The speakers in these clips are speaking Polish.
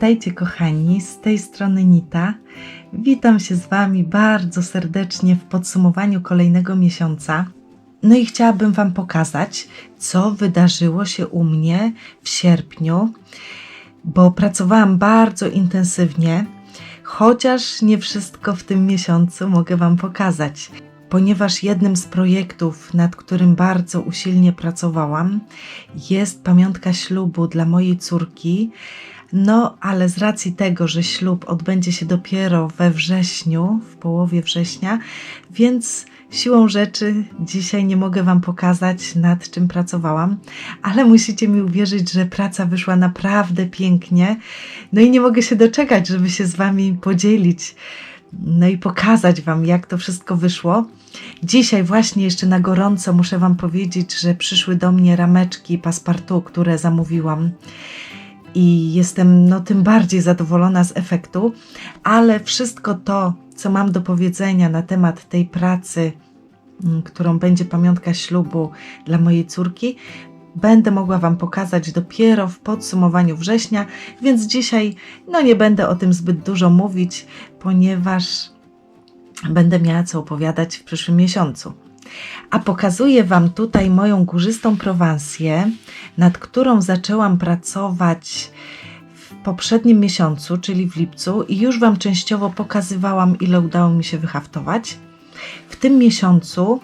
Witajcie kochani, z tej strony Nita. Witam się z Wami bardzo serdecznie w podsumowaniu kolejnego miesiąca. No i chciałabym Wam pokazać, co wydarzyło się u mnie w sierpniu, bo pracowałam bardzo intensywnie, chociaż nie wszystko w tym miesiącu mogę Wam pokazać, ponieważ jednym z projektów, nad którym bardzo usilnie pracowałam, jest pamiątka ślubu dla mojej córki. No, ale z racji tego, że ślub odbędzie się dopiero we wrześniu, w połowie września, więc siłą rzeczy dzisiaj nie mogę Wam pokazać, nad czym pracowałam, ale musicie mi uwierzyć, że praca wyszła naprawdę pięknie. No i nie mogę się doczekać, żeby się z Wami podzielić. No i pokazać Wam, jak to wszystko wyszło. Dzisiaj właśnie jeszcze na gorąco muszę Wam powiedzieć, że przyszły do mnie rameczki paspartu, które zamówiłam i jestem no, tym bardziej zadowolona z efektu, ale wszystko to, co mam do powiedzenia na temat tej pracy, mm, którą będzie pamiątka ślubu dla mojej córki, będę mogła Wam pokazać dopiero w podsumowaniu września, więc dzisiaj no, nie będę o tym zbyt dużo mówić, ponieważ będę miała co opowiadać w przyszłym miesiącu. A pokazuję Wam tutaj moją górzystą prowansję, nad którą zaczęłam pracować w poprzednim miesiącu, czyli w lipcu, i już Wam częściowo pokazywałam, ile udało mi się wyhaftować. W tym miesiącu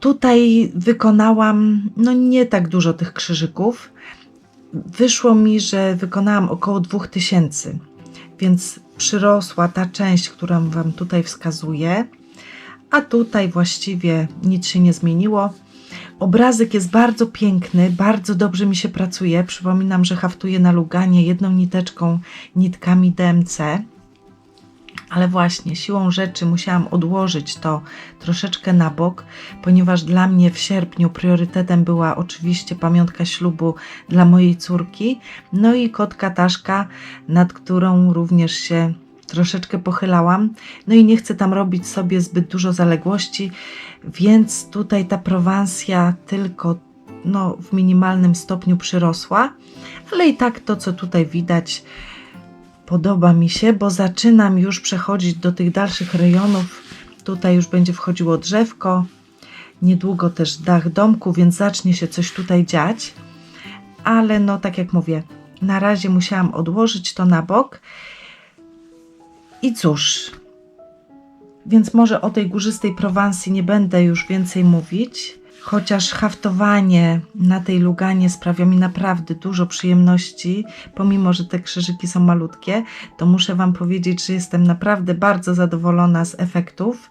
tutaj wykonałam no nie tak dużo tych krzyżyków. Wyszło mi, że wykonałam około 2000, więc przyrosła ta część, którą Wam tutaj wskazuję a tutaj właściwie nic się nie zmieniło. Obrazek jest bardzo piękny, bardzo dobrze mi się pracuje. Przypominam, że haftuję na luganie jedną niteczką, nitkami DMC. Ale właśnie siłą rzeczy musiałam odłożyć to troszeczkę na bok, ponieważ dla mnie w sierpniu priorytetem była oczywiście pamiątka ślubu dla mojej córki, no i kotka Taszka, nad którą również się troszeczkę pochylałam. No i nie chcę tam robić sobie zbyt dużo zaległości, więc tutaj ta prowansja tylko no, w minimalnym stopniu przyrosła, ale i tak to, co tutaj widać, podoba mi się, bo zaczynam już przechodzić do tych dalszych rejonów. Tutaj już będzie wchodziło drzewko, niedługo też dach domku, więc zacznie się coś tutaj dziać. Ale no, tak jak mówię, na razie musiałam odłożyć to na bok i cóż, więc może o tej górzystej Prowansji nie będę już więcej mówić, chociaż haftowanie na tej luganie sprawia mi naprawdę dużo przyjemności, pomimo że te krzyżyki są malutkie, to muszę Wam powiedzieć, że jestem naprawdę bardzo zadowolona z efektów.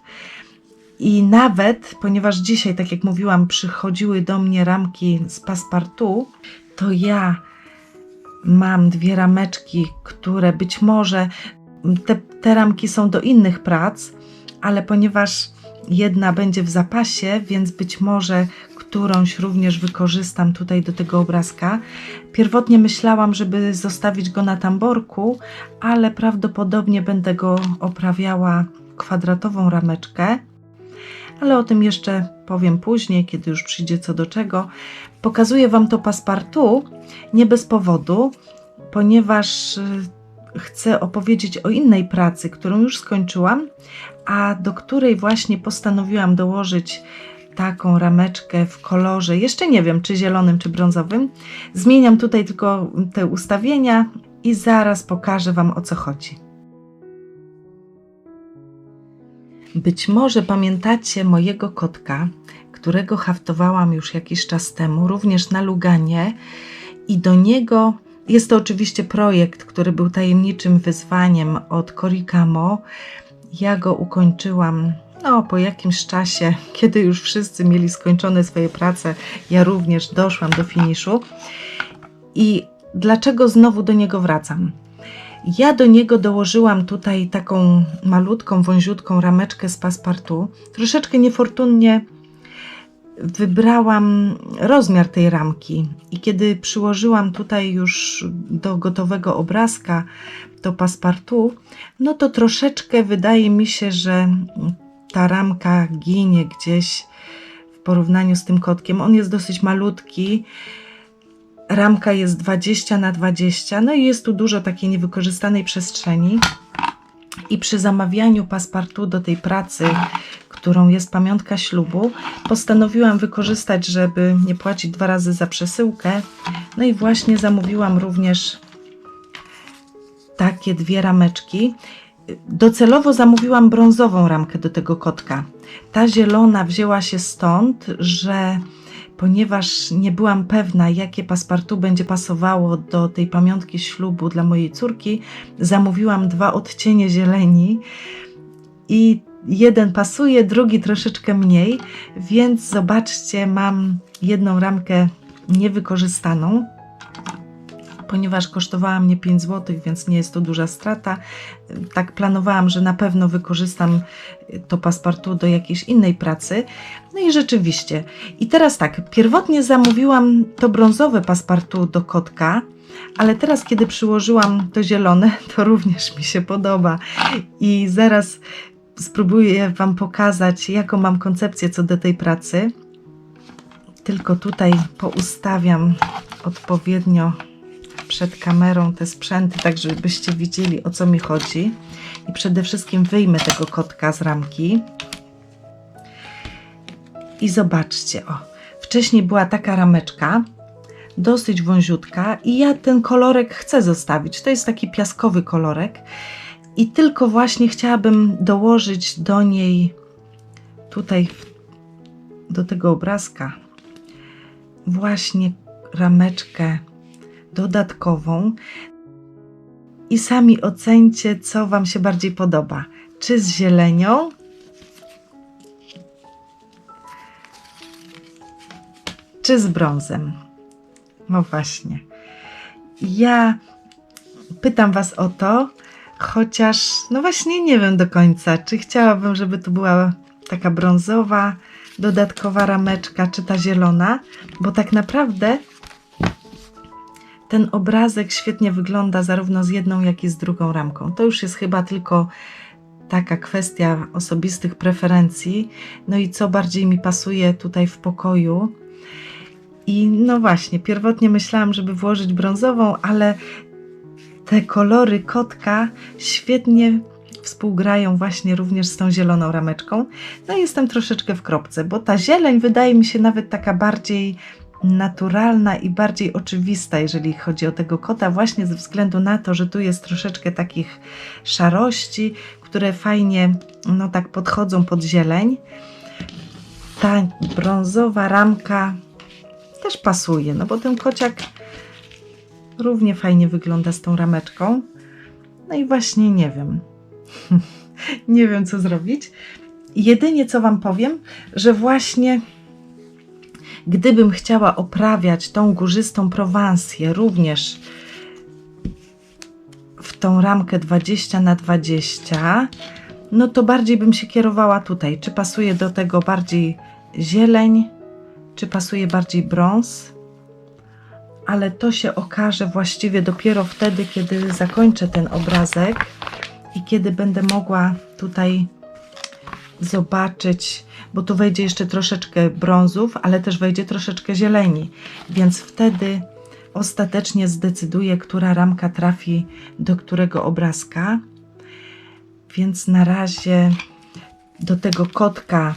I nawet, ponieważ dzisiaj, tak jak mówiłam, przychodziły do mnie ramki z paspartu, to ja mam dwie rameczki, które być może te, te ramki są do innych prac, ale ponieważ jedna będzie w zapasie, więc być może którąś również wykorzystam tutaj do tego obrazka. Pierwotnie myślałam, żeby zostawić go na tamborku, ale prawdopodobnie będę go oprawiała kwadratową rameczkę. Ale o tym jeszcze powiem później, kiedy już przyjdzie co do czego. Pokazuję Wam to paspartu nie bez powodu, ponieważ chcę opowiedzieć o innej pracy, którą już skończyłam, a do której właśnie postanowiłam dołożyć taką rameczkę w kolorze, jeszcze nie wiem czy zielonym, czy brązowym. Zmieniam tutaj tylko te ustawienia i zaraz pokażę Wam o co chodzi. Być może pamiętacie mojego kotka, którego haftowałam już jakiś czas temu, również na Luganie, i do niego jest to oczywiście projekt, który był tajemniczym wyzwaniem od Korikamo. Ja go ukończyłam no, po jakimś czasie, kiedy już wszyscy mieli skończone swoje prace, ja również doszłam do finiszu. I dlaczego znowu do niego wracam? Ja do niego dołożyłam tutaj taką malutką, wąziutką rameczkę z paspartu. Troszeczkę niefortunnie wybrałam rozmiar tej ramki i kiedy przyłożyłam tutaj już do gotowego obrazka to paspartu, no to troszeczkę wydaje mi się, że ta ramka ginie gdzieś w porównaniu z tym kotkiem. On jest dosyć malutki. Ramka jest 20 na 20, no i jest tu dużo takiej niewykorzystanej przestrzeni. I przy zamawianiu paspartu do tej pracy, którą jest pamiątka ślubu, postanowiłam wykorzystać, żeby nie płacić dwa razy za przesyłkę. No i właśnie zamówiłam również takie dwie rameczki. Docelowo zamówiłam brązową ramkę do tego kotka. Ta zielona wzięła się stąd, że ponieważ nie byłam pewna, jakie paspartu będzie pasowało do tej pamiątki ślubu dla mojej córki, zamówiłam dwa odcienie zieleni i jeden pasuje, drugi troszeczkę mniej, więc zobaczcie, mam jedną ramkę niewykorzystaną. Ponieważ kosztowała mnie 5 zł, więc nie jest to duża strata. Tak planowałam, że na pewno wykorzystam to paspartu do jakiejś innej pracy. No i rzeczywiście. I teraz tak, pierwotnie zamówiłam to brązowe paspartu do kotka, ale teraz, kiedy przyłożyłam to zielone, to również mi się podoba. I zaraz spróbuję Wam pokazać, jaką mam koncepcję co do tej pracy. Tylko tutaj poustawiam odpowiednio przed kamerą te sprzęty, tak żebyście widzieli o co mi chodzi. I przede wszystkim wyjmę tego kotka z ramki. I zobaczcie, o, wcześniej była taka rameczka, dosyć wąziutka i ja ten kolorek chcę zostawić. To jest taki piaskowy kolorek i tylko właśnie chciałabym dołożyć do niej tutaj do tego obrazka właśnie rameczkę dodatkową i sami ocencie, co Wam się bardziej podoba. Czy z zielenią, czy z brązem. No właśnie. Ja pytam Was o to, chociaż no właśnie nie wiem do końca, czy chciałabym, żeby to była taka brązowa, dodatkowa rameczka, czy ta zielona, bo tak naprawdę ten obrazek świetnie wygląda zarówno z jedną, jak i z drugą ramką. To już jest chyba tylko taka kwestia osobistych preferencji. No i co bardziej mi pasuje tutaj w pokoju. I no właśnie, pierwotnie myślałam, żeby włożyć brązową, ale te kolory kotka świetnie współgrają właśnie również z tą zieloną rameczką. No i jestem troszeczkę w kropce, bo ta zieleń wydaje mi się nawet taka bardziej naturalna i bardziej oczywista, jeżeli chodzi o tego kota, właśnie ze względu na to, że tu jest troszeczkę takich szarości, które fajnie, no tak podchodzą pod zieleń. Ta brązowa ramka też pasuje, no bo ten kociak równie fajnie wygląda z tą rameczką. No i właśnie nie wiem. nie wiem, co zrobić. Jedynie co Wam powiem, że właśnie gdybym chciała oprawiać tą górzystą prowansję również w tą ramkę 20 na 20, no to bardziej bym się kierowała tutaj. Czy pasuje do tego bardziej zieleń, czy pasuje bardziej brąz? Ale to się okaże właściwie dopiero wtedy, kiedy zakończę ten obrazek i kiedy będę mogła tutaj zobaczyć, bo tu wejdzie jeszcze troszeczkę brązów, ale też wejdzie troszeczkę zieleni, więc wtedy ostatecznie zdecyduję, która ramka trafi do którego obrazka. Więc na razie do tego kotka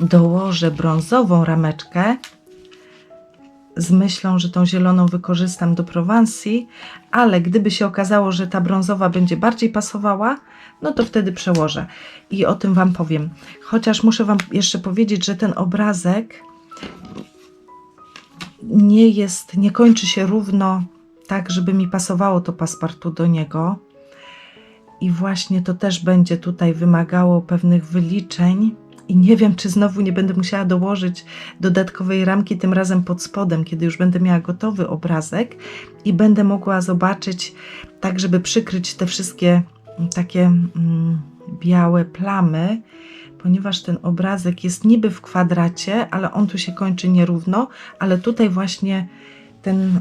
dołożę brązową rameczkę z myślą, że tą zieloną wykorzystam do Prowansji, ale gdyby się okazało, że ta brązowa będzie bardziej pasowała, no to wtedy przełożę i o tym Wam powiem. Chociaż muszę Wam jeszcze powiedzieć, że ten obrazek nie jest, nie kończy się równo tak, żeby mi pasowało to paspartu do niego. I właśnie to też będzie tutaj wymagało pewnych wyliczeń. I nie wiem, czy znowu nie będę musiała dołożyć dodatkowej ramki, tym razem pod spodem, kiedy już będę miała gotowy obrazek i będę mogła zobaczyć, tak żeby przykryć te wszystkie takie mm, białe plamy, ponieważ ten obrazek jest niby w kwadracie, ale on tu się kończy nierówno, ale tutaj właśnie ten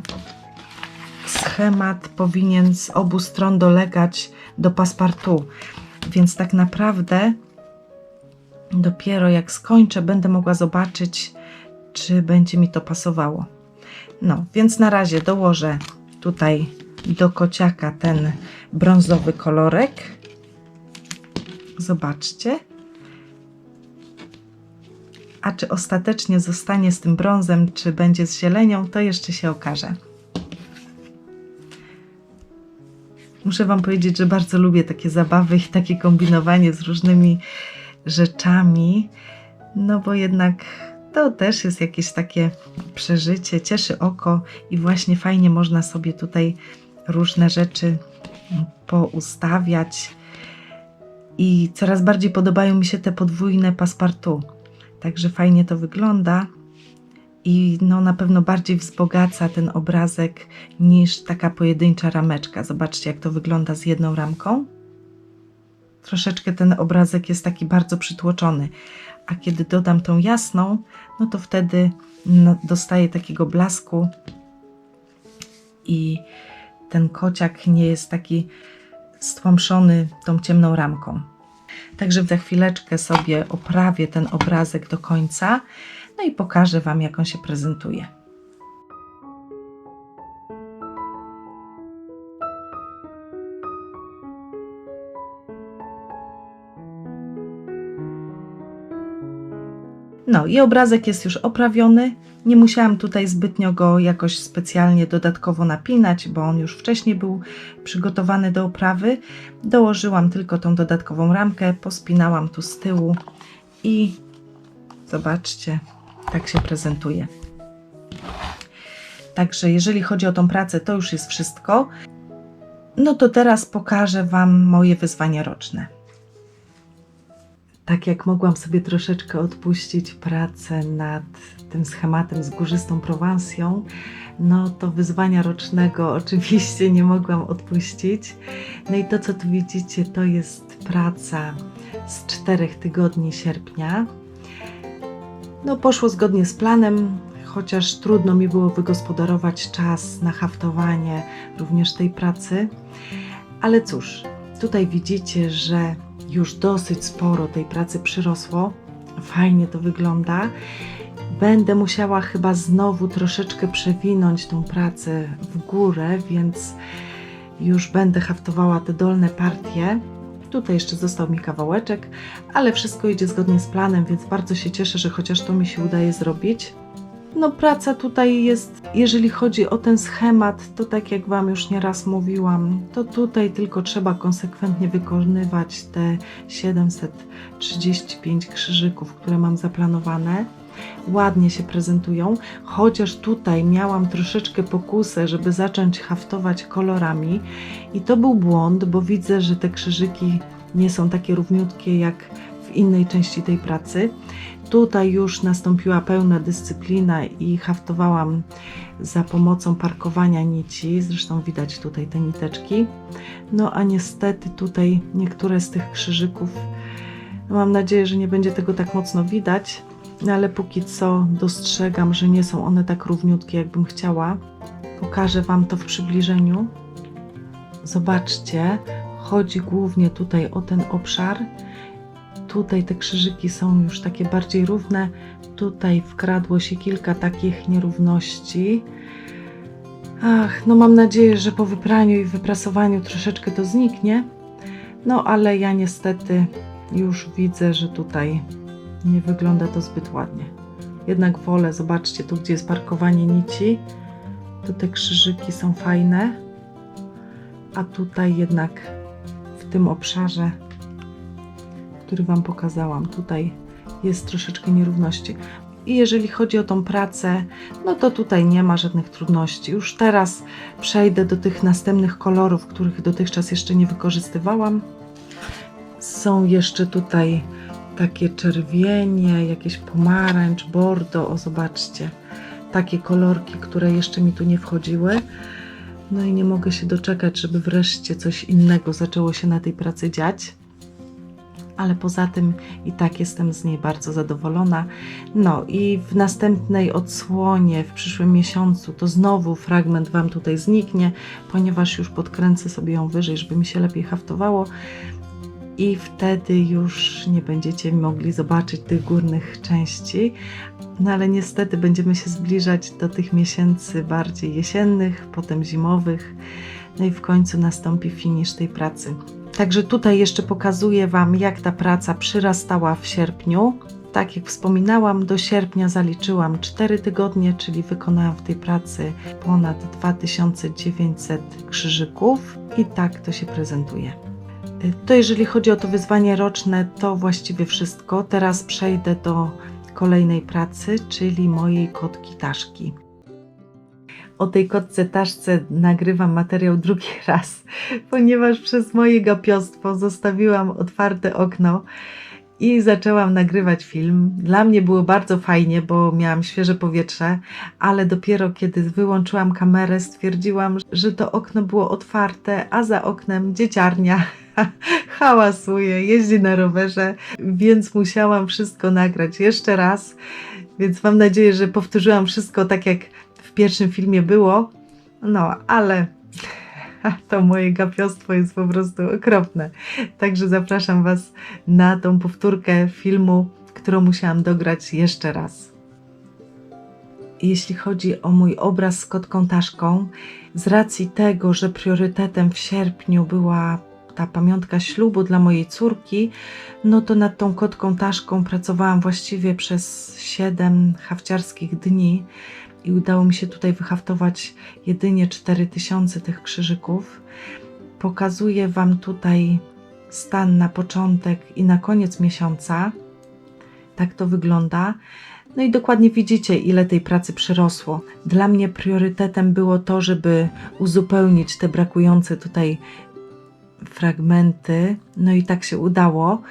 schemat powinien z obu stron dolegać do paspartu. Więc tak naprawdę dopiero jak skończę, będę mogła zobaczyć, czy będzie mi to pasowało. No, więc na razie dołożę tutaj do kociaka ten brązowy kolorek. Zobaczcie. A czy ostatecznie zostanie z tym brązem, czy będzie z zielenią, to jeszcze się okaże. Muszę Wam powiedzieć, że bardzo lubię takie zabawy i takie kombinowanie z różnymi rzeczami, no bo jednak to też jest jakieś takie przeżycie, cieszy oko i właśnie fajnie można sobie tutaj różne rzeczy poustawiać. I coraz bardziej podobają mi się te podwójne paspartu. Także fajnie to wygląda i no na pewno bardziej wzbogaca ten obrazek niż taka pojedyncza rameczka. Zobaczcie, jak to wygląda z jedną ramką. Troszeczkę ten obrazek jest taki bardzo przytłoczony, a kiedy dodam tą jasną, no to wtedy no, dostaje takiego blasku i ten kociak nie jest taki stłamszony tą ciemną ramką. Także za chwileczkę sobie oprawię ten obrazek do końca, no i pokażę Wam, jak on się prezentuje. No i obrazek jest już oprawiony. Nie musiałam tutaj zbytnio go jakoś specjalnie dodatkowo napinać, bo on już wcześniej był przygotowany do oprawy. Dołożyłam tylko tą dodatkową ramkę, pospinałam tu z tyłu i zobaczcie, tak się prezentuje. Także jeżeli chodzi o tą pracę, to już jest wszystko. No to teraz pokażę Wam moje wyzwania roczne. Tak jak mogłam sobie troszeczkę odpuścić pracę nad tym schematem z górzystą Prowansją, no to wyzwania rocznego oczywiście nie mogłam odpuścić. No i to, co tu widzicie, to jest praca z czterech tygodni sierpnia. No, poszło zgodnie z planem, chociaż trudno mi było wygospodarować czas na haftowanie również tej pracy. Ale cóż, tutaj widzicie, że już dosyć sporo tej pracy przyrosło. Fajnie to wygląda. Będę musiała chyba znowu troszeczkę przewinąć tą pracę w górę, więc już będę haftowała te dolne partie. Tutaj jeszcze został mi kawałeczek, ale wszystko idzie zgodnie z planem, więc bardzo się cieszę, że chociaż to mi się udaje zrobić. No, praca tutaj jest, jeżeli chodzi o ten schemat, to tak jak Wam już nieraz mówiłam, to tutaj tylko trzeba konsekwentnie wykonywać te 735 krzyżyków, które mam zaplanowane. Ładnie się prezentują, chociaż tutaj miałam troszeczkę pokusę, żeby zacząć haftować kolorami i to był błąd, bo widzę, że te krzyżyki nie są takie równiutkie jak w innej części tej pracy. Tutaj już nastąpiła pełna dyscyplina i haftowałam za pomocą parkowania nici. Zresztą widać tutaj te niteczki. No a niestety tutaj niektóre z tych krzyżyków, no mam nadzieję, że nie będzie tego tak mocno widać, no ale póki co dostrzegam, że nie są one tak równiutkie, jakbym chciała. Pokażę Wam to w przybliżeniu. Zobaczcie, chodzi głównie tutaj o ten obszar Tutaj te krzyżyki są już takie bardziej równe. Tutaj wkradło się kilka takich nierówności. Ach, no mam nadzieję, że po wypraniu i wyprasowaniu troszeczkę to zniknie. No ale ja niestety już widzę, że tutaj nie wygląda to zbyt ładnie. Jednak wolę, zobaczcie tu, gdzie jest parkowanie nici, to te krzyżyki są fajne, a tutaj jednak w tym obszarze który Wam pokazałam. Tutaj jest troszeczkę nierówności. I jeżeli chodzi o tą pracę, no to tutaj nie ma żadnych trudności. Już teraz przejdę do tych następnych kolorów, których dotychczas jeszcze nie wykorzystywałam. Są jeszcze tutaj takie czerwienie, jakieś pomarańcz, bordo, o zobaczcie, takie kolorki, które jeszcze mi tu nie wchodziły. No i nie mogę się doczekać, żeby wreszcie coś innego zaczęło się na tej pracy dziać. Ale poza tym i tak jestem z niej bardzo zadowolona. No i w następnej odsłonie, w przyszłym miesiącu, to znowu fragment Wam tutaj zniknie, ponieważ już podkręcę sobie ją wyżej, żeby mi się lepiej haftowało. I wtedy już nie będziecie mogli zobaczyć tych górnych części, no ale niestety będziemy się zbliżać do tych miesięcy bardziej jesiennych, potem zimowych, no i w końcu nastąpi finisz tej pracy. Także tutaj jeszcze pokazuję Wam, jak ta praca przyrastała w sierpniu. Tak jak wspominałam, do sierpnia zaliczyłam 4 tygodnie, czyli wykonałam w tej pracy ponad 2900 krzyżyków i tak to się prezentuje. To jeżeli chodzi o to wyzwanie roczne, to właściwie wszystko. Teraz przejdę do kolejnej pracy, czyli mojej kotki Taszki. O tej kotce Taszce nagrywam materiał drugi raz, ponieważ przez moje gapiostwo zostawiłam otwarte okno i zaczęłam nagrywać film. Dla mnie było bardzo fajnie, bo miałam świeże powietrze, ale dopiero kiedy wyłączyłam kamerę, stwierdziłam, że to okno było otwarte, a za oknem dzieciarnia hałasuje, jeździ na rowerze, więc musiałam wszystko nagrać jeszcze raz. Więc mam nadzieję, że powtórzyłam wszystko tak, jak w pierwszym filmie było. No, ale to moje gapiostwo jest po prostu okropne. Także zapraszam Was na tą powtórkę filmu, którą musiałam dograć jeszcze raz. Jeśli chodzi o mój obraz z kotką Taszką, z racji tego, że priorytetem w sierpniu była ta pamiątka ślubu dla mojej córki, no to nad tą kotką Taszką pracowałam właściwie przez 7 hafciarskich dni i udało mi się tutaj wyhaftować jedynie 4000 tych krzyżyków. Pokazuję Wam tutaj stan na początek i na koniec miesiąca. Tak to wygląda. No i dokładnie widzicie, ile tej pracy przyrosło. Dla mnie priorytetem było to, żeby uzupełnić te brakujące tutaj fragmenty. No i tak się udało.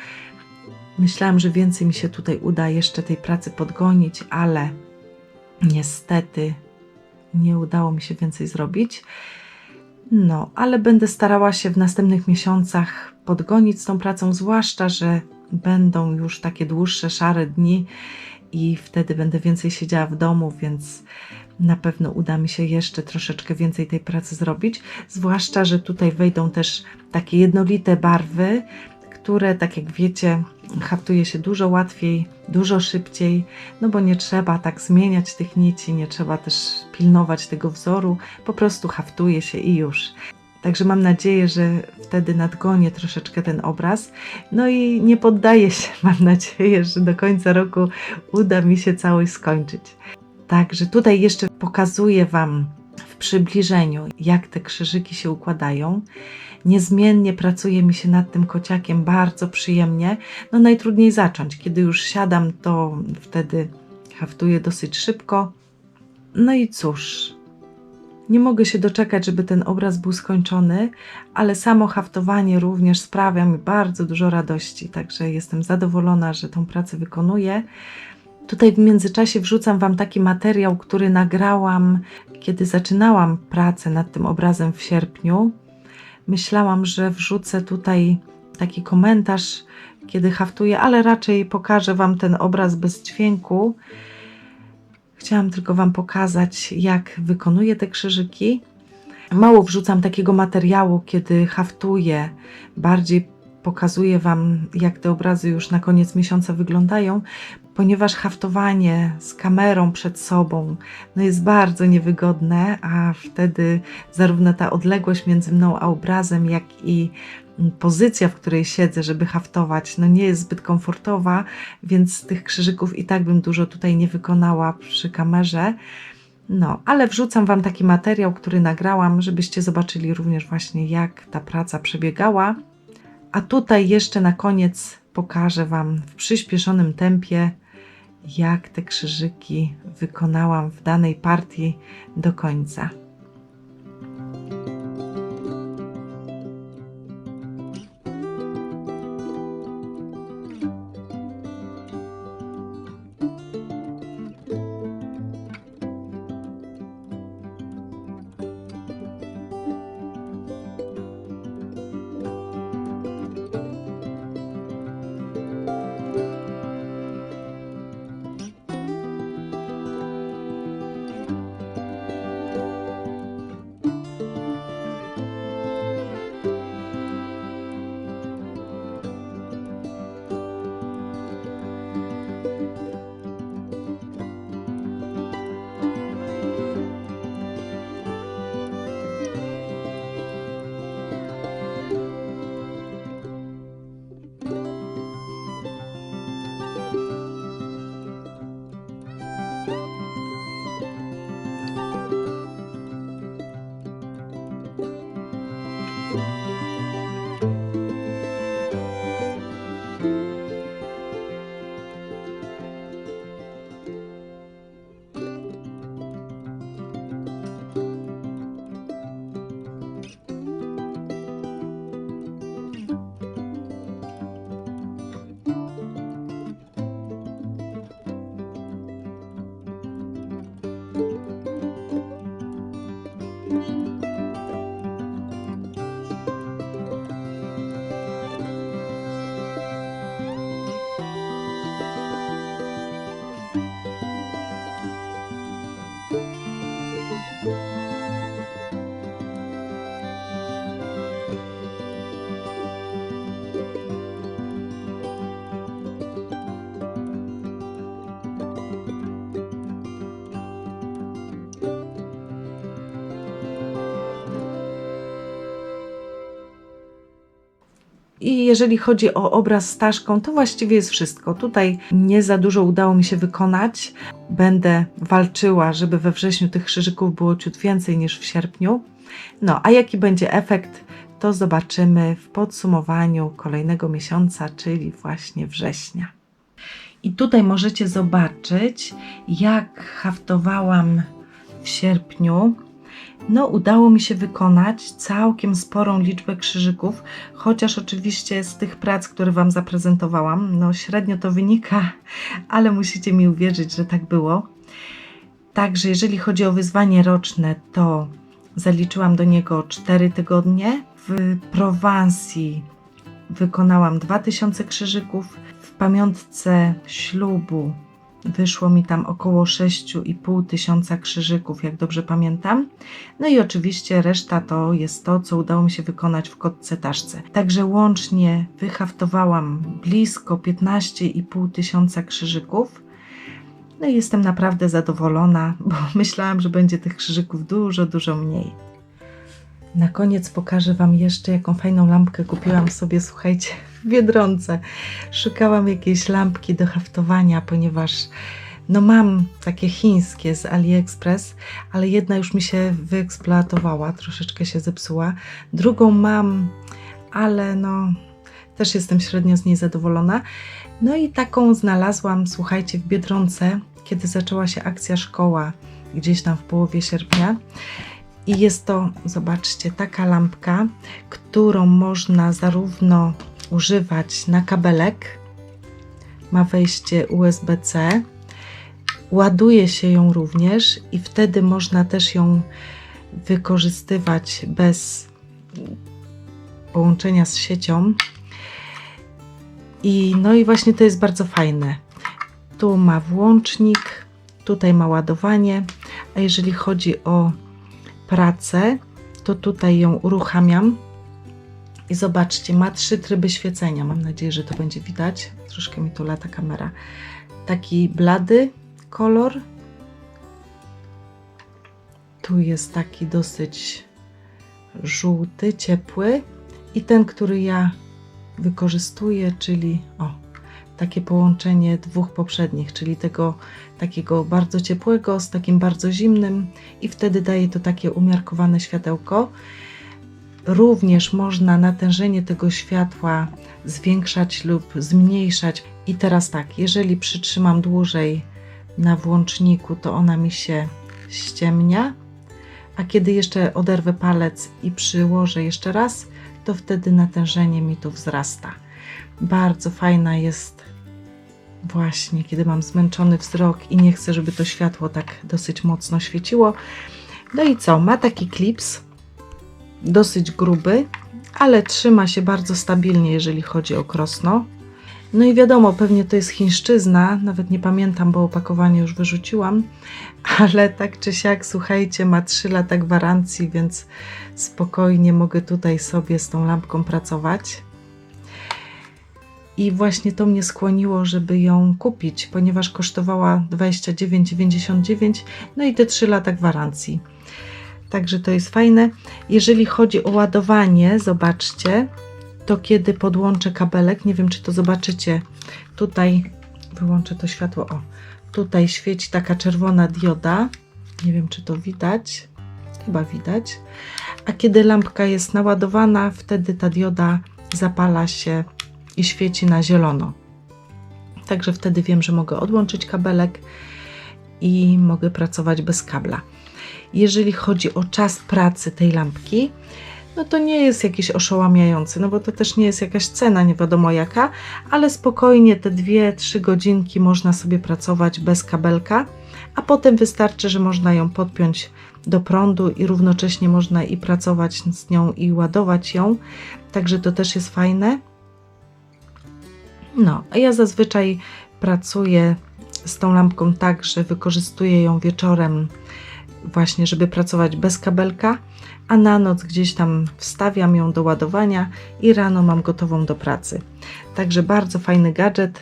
Myślałam, że więcej mi się tutaj uda jeszcze tej pracy podgonić, ale niestety nie udało mi się więcej zrobić. No, ale będę starała się w następnych miesiącach podgonić z tą pracą, zwłaszcza, że będą już takie dłuższe, szare dni i wtedy będę więcej siedziała w domu, więc na pewno uda mi się jeszcze troszeczkę więcej tej pracy zrobić. Zwłaszcza, że tutaj wejdą też takie jednolite barwy, które, tak jak wiecie, haftuje się dużo łatwiej, dużo szybciej, no bo nie trzeba tak zmieniać tych nici, nie trzeba też pilnować tego wzoru, po prostu haftuje się i już. Także mam nadzieję, że wtedy nadgonię troszeczkę ten obraz. No i nie poddaję się, mam nadzieję, że do końca roku uda mi się całość skończyć. Także tutaj jeszcze pokazuję Wam przybliżeniu, jak te krzyżyki się układają. Niezmiennie pracuje mi się nad tym kociakiem bardzo przyjemnie. No najtrudniej zacząć. Kiedy już siadam, to wtedy haftuję dosyć szybko. No i cóż, nie mogę się doczekać, żeby ten obraz był skończony, ale samo haftowanie również sprawia mi bardzo dużo radości, także jestem zadowolona, że tą pracę wykonuję. Tutaj w międzyczasie wrzucam Wam taki materiał, który nagrałam, kiedy zaczynałam pracę nad tym obrazem w sierpniu. Myślałam, że wrzucę tutaj taki komentarz, kiedy haftuję, ale raczej pokażę Wam ten obraz bez dźwięku. Chciałam tylko Wam pokazać, jak wykonuję te krzyżyki. Mało wrzucam takiego materiału, kiedy haftuję. Bardziej pokazuję Wam, jak te obrazy już na koniec miesiąca wyglądają, ponieważ haftowanie z kamerą przed sobą no jest bardzo niewygodne, a wtedy zarówno ta odległość między mną a obrazem, jak i pozycja, w której siedzę, żeby haftować, no nie jest zbyt komfortowa, więc tych krzyżyków i tak bym dużo tutaj nie wykonała przy kamerze. No, ale wrzucam Wam taki materiał, który nagrałam, żebyście zobaczyli również właśnie, jak ta praca przebiegała. A tutaj jeszcze na koniec pokażę Wam w przyspieszonym tempie, jak te krzyżyki wykonałam w danej partii do końca. I jeżeli chodzi o obraz z Taszką, to właściwie jest wszystko. Tutaj nie za dużo udało mi się wykonać. Będę walczyła, żeby we wrześniu tych krzyżyków było ciut więcej niż w sierpniu. No, a jaki będzie efekt, to zobaczymy w podsumowaniu kolejnego miesiąca, czyli właśnie września. I tutaj możecie zobaczyć, jak haftowałam w sierpniu. No, udało mi się wykonać całkiem sporą liczbę krzyżyków, chociaż oczywiście z tych prac, które Wam zaprezentowałam, no średnio to wynika, ale musicie mi uwierzyć, że tak było. Także jeżeli chodzi o wyzwanie roczne, to zaliczyłam do niego 4 tygodnie. W Prowansji wykonałam 2000 krzyżyków. W pamiątce ślubu wyszło mi tam około 6,5 tysiąca krzyżyków, jak dobrze pamiętam. No i oczywiście reszta to jest to, co udało mi się wykonać w kotce taszce. Także łącznie wyhaftowałam blisko 15,5 tysiąca krzyżyków. No i jestem naprawdę zadowolona, bo myślałam, że będzie tych krzyżyków dużo, dużo mniej. Na koniec pokażę Wam jeszcze, jaką fajną lampkę kupiłam sobie, słuchajcie, w Biedronce. Szukałam jakiejś lampki do haftowania, ponieważ no mam takie chińskie z AliExpress, ale jedna już mi się wyeksploatowała, troszeczkę się zepsuła. Drugą mam, ale no też jestem średnio z niej zadowolona. No i taką znalazłam, słuchajcie, w Biedronce, kiedy zaczęła się akcja szkoła, gdzieś tam w połowie sierpnia. I jest to, zobaczcie, taka lampka, którą można zarówno używać na kabelek, ma wejście USB-C, ładuje się ją również i wtedy można też ją wykorzystywać bez połączenia z siecią. I no i właśnie to jest bardzo fajne. Tu ma włącznik, tutaj ma ładowanie, a jeżeli chodzi o pracę, to tutaj ją uruchamiam. I zobaczcie, ma trzy tryby świecenia. Mam nadzieję, że to będzie widać. Troszkę mi tu lata kamera. Taki blady kolor. Tu jest taki dosyć żółty, ciepły. I ten, który ja wykorzystuję, czyli o, takie połączenie dwóch poprzednich, czyli tego takiego bardzo ciepłego z takim bardzo zimnym i wtedy daje to takie umiarkowane światełko. Również można natężenie tego światła zwiększać lub zmniejszać. I teraz tak, jeżeli przytrzymam dłużej na włączniku, to ona mi się ściemnia, a kiedy jeszcze oderwę palec i przyłożę jeszcze raz, to wtedy natężenie mi tu wzrasta. Bardzo fajna jest właśnie, kiedy mam zmęczony wzrok i nie chcę, żeby to światło tak dosyć mocno świeciło. No i co? Ma taki klips, dosyć gruby, ale trzyma się bardzo stabilnie, jeżeli chodzi o krosno. No i wiadomo, pewnie to jest chińszczyzna, nawet nie pamiętam, bo opakowanie już wyrzuciłam, ale tak czy siak, słuchajcie, ma 3 lata gwarancji, więc spokojnie mogę tutaj sobie z tą lampką pracować. I właśnie to mnie skłoniło, żeby ją kupić, ponieważ kosztowała 29,99, no i te 3 lata gwarancji. Także to jest fajne. Jeżeli chodzi o ładowanie, zobaczcie, to kiedy podłączę kabelek, nie wiem czy to zobaczycie, tutaj wyłączę to światło, o, tutaj świeci taka czerwona dioda, nie wiem czy to widać, chyba widać, a kiedy lampka jest naładowana, wtedy ta dioda zapala się i świeci na zielono. Także wtedy wiem, że mogę odłączyć kabelek i mogę pracować bez kabla. Jeżeli chodzi o czas pracy tej lampki, no to nie jest jakiś oszałamiający, no bo to też nie jest jakaś cena, nie wiadomo jaka, ale spokojnie te 2-3 godzinki można sobie pracować bez kabelka, a potem wystarczy, że można ją podpiąć do prądu i równocześnie można i pracować z nią i ładować ją, także to też jest fajne. No, ja zazwyczaj pracuję z tą lampką tak, że wykorzystuję ją wieczorem właśnie, żeby pracować bez kabelka, a na noc gdzieś tam wstawiam ją do ładowania i rano mam gotową do pracy. Także bardzo fajny gadżet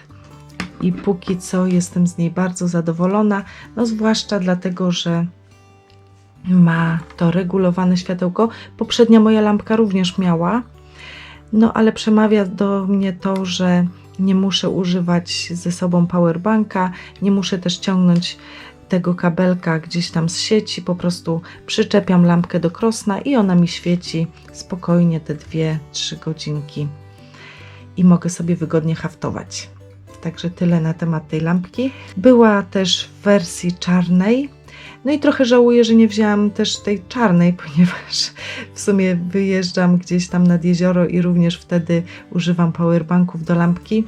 i póki co jestem z niej bardzo zadowolona, no zwłaszcza dlatego, że ma to regulowane światełko. Poprzednia moja lampka również miała, no ale przemawia do mnie to, że nie muszę używać ze sobą powerbanka, nie muszę też ciągnąć tego kabelka gdzieś tam z sieci, po prostu przyczepiam lampkę do krosna i ona mi świeci spokojnie te 2-3 godzinki i mogę sobie wygodnie haftować. Także tyle na temat tej lampki. Była też w wersji czarnej. No i trochę żałuję, że nie wzięłam też tej czarnej, ponieważ w sumie wyjeżdżam gdzieś tam nad jezioro i również wtedy używam powerbanków do lampki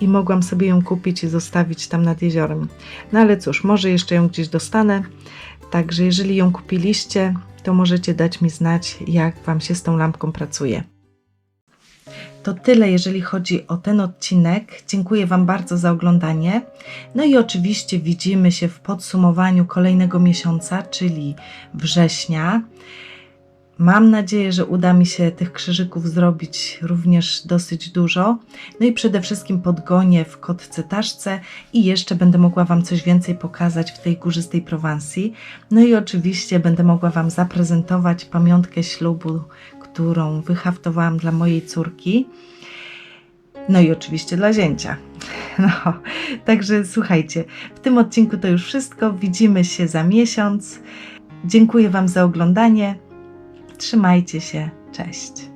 i mogłam sobie ją kupić i zostawić tam nad jeziorem. No ale cóż, może jeszcze ją gdzieś dostanę. Także jeżeli ją kupiliście, to możecie dać mi znać, jak Wam się z tą lampką pracuje. To tyle, jeżeli chodzi o ten odcinek. Dziękuję Wam bardzo za oglądanie. No i oczywiście widzimy się w podsumowaniu kolejnego miesiąca, czyli września. Mam nadzieję, że uda mi się tych krzyżyków zrobić również dosyć dużo. No i przede wszystkim podgonię w kotce taszce i jeszcze będę mogła Wam coś więcej pokazać w tej górzystej Prowansji. No i oczywiście będę mogła Wam zaprezentować pamiątkę ślubu, którą wyhaftowałam dla mojej córki. No i oczywiście dla zięcia. No, także słuchajcie, w tym odcinku to już wszystko. Widzimy się za miesiąc. Dziękuję Wam za oglądanie. Trzymajcie się. Cześć.